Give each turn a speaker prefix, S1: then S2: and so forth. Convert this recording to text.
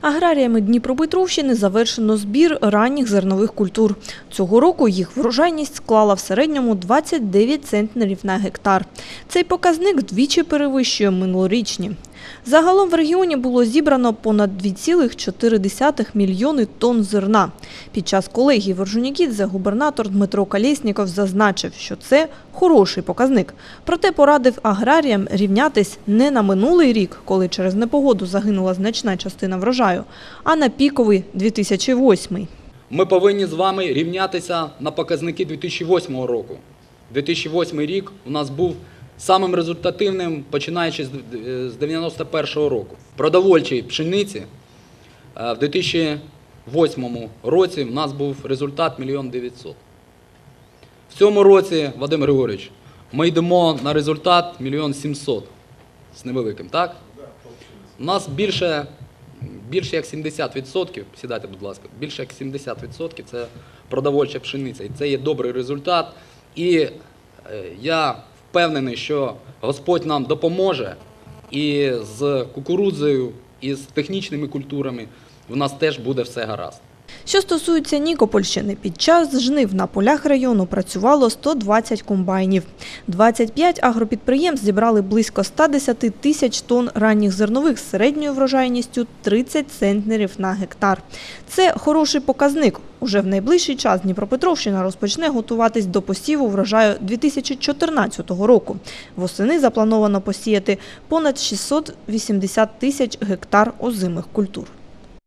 S1: Аграріями Дніпропетровщини завершено збір ранніх зернових культур. Цього року їх врожайність склала в середньому 29 центнерів на гектар. Цей показник двічі перевищує минулорічні. Загалом в регіоні було зібрано понад 2,4 мільйони тонн зерна. Під час колегії в Орджонікідзе губернатор Дмитро Калєсніков зазначив, що це хороший показник. Проте порадив аграріям рівнятись не на минулий рік, коли через непогоду загинула значна частина врожаю, а на піковий 2008.
S2: Ми повинні з вами рівнятися на показники 2008 року. 2008 рік у нас був самим результативним, починаючи з з 91 року. Продовольчій пшениці е, в 2008 році у нас був результат 1 900 В цьому році, Вадим Григорович, ми йдемо на результат 1 700 з невеликим, так? У нас більше, більше як 70%, сідайте, будь ласка, більше як 70% це продовольча пшениця. І це є добрий результат. І е, я впевнений, що Господь нам допоможе і з кукурудзою, і з технічними культурами в нас теж буде все гаразд.
S1: Що стосується Нікопольщини, під час жнив на полях району працювало 120 комбайнів. 25 агропідприємств зібрали близько 110 тисяч тонн ранніх зернових з середньою врожайністю 30 центнерів на гектар. Це хороший показник. Уже в найближчий час Дніпропетровщина розпочне готуватись до посіву врожаю 2014 року. Восени заплановано посіяти понад 680 тисяч гектар озимих культур.